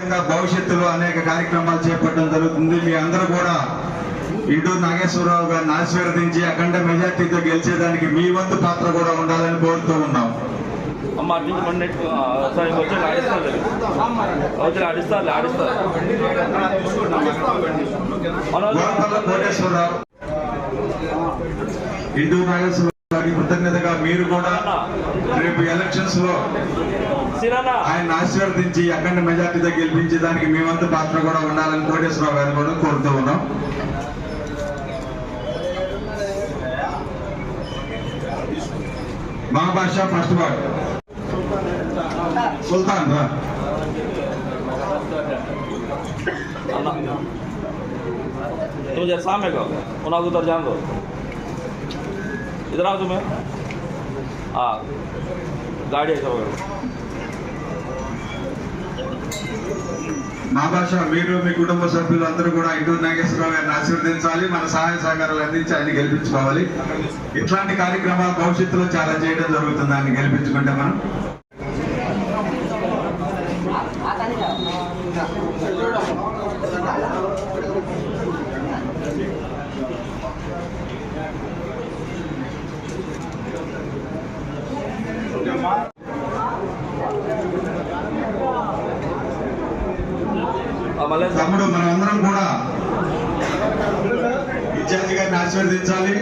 భవిష్యత్తులో అనేక కార్యక్రమాలు చేపట్టడం జరుగుతుంది. మీ అందరూ కూడా ఇండూరు నాగేశ్వరరావు గారిని ఆశీర్వదించి అఖండ మెజార్టీతో గెలిచేదానికి మీ వంతు పాత్ర కూడా ఉండాలని కోరుతూ ఉన్నాం. అమ్మ అటు నుంచి మొన్న నెట్ సార్ వచ్చి ఆడిస్తారు వచ్చి ఆడిస్తారు ఆడిస్తారు గోల్కొండ కోటేశ్వరరావు. ఇండూరు నాగేశ్వరరావు గారికి కృతజ్ఞతగా మీరు కూడా రేపు ఎలక్షన్స్ లో సిరానా ఆయన ఆశీర్వదించి అఖండ మెజార్టీతో గెలిపించేదానికి మీ వంతు పాత్ర కూడా ఉండాలని కోటేశ్వరరావు గారిని కూడా కోరుతూ ఉన్నాం మా భాష ఫస్ట్ వర్డ్ సుల్తాన్ రా अन्ना तुम जरा सामने का उन्हें उधर जान दो इधर आओ तुम्हें हाँ गाड़ी ऐसा वगैरह మా భాష మీరు మీ కుటుంబ సభ్యులు అందరూ కూడా ఇంటూరు నాగేశ్వరరావు గారిని ఆశీర్వదించాలి మన సహాయ సహకారాలు అందించి ఆయన గెలిపించుకోవాలి ఇట్లాంటి కార్యక్రమాలు భవిష్యత్తులో చాలా చేయడం జరుగుతుంది ఆయన గెలిపించుకుంటే మనం తమ్ముడు మనందరం కూడా ఇత్యాది గారిని ఆశీర్వదించాలి.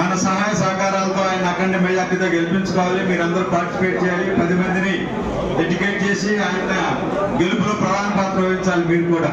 మన సహాయ సహకారాలతో ఆయన అఖండ మెజార్టీతో గెలిపించుకోవాలి. మీరందరూ పార్టిసిపేట్ చేయాలి. పది మందిని ఎడ్యుకేట్ చేసి ఆయన గెలుపులో ప్రధాన పాత్ర వహించాలి మీరు కూడా.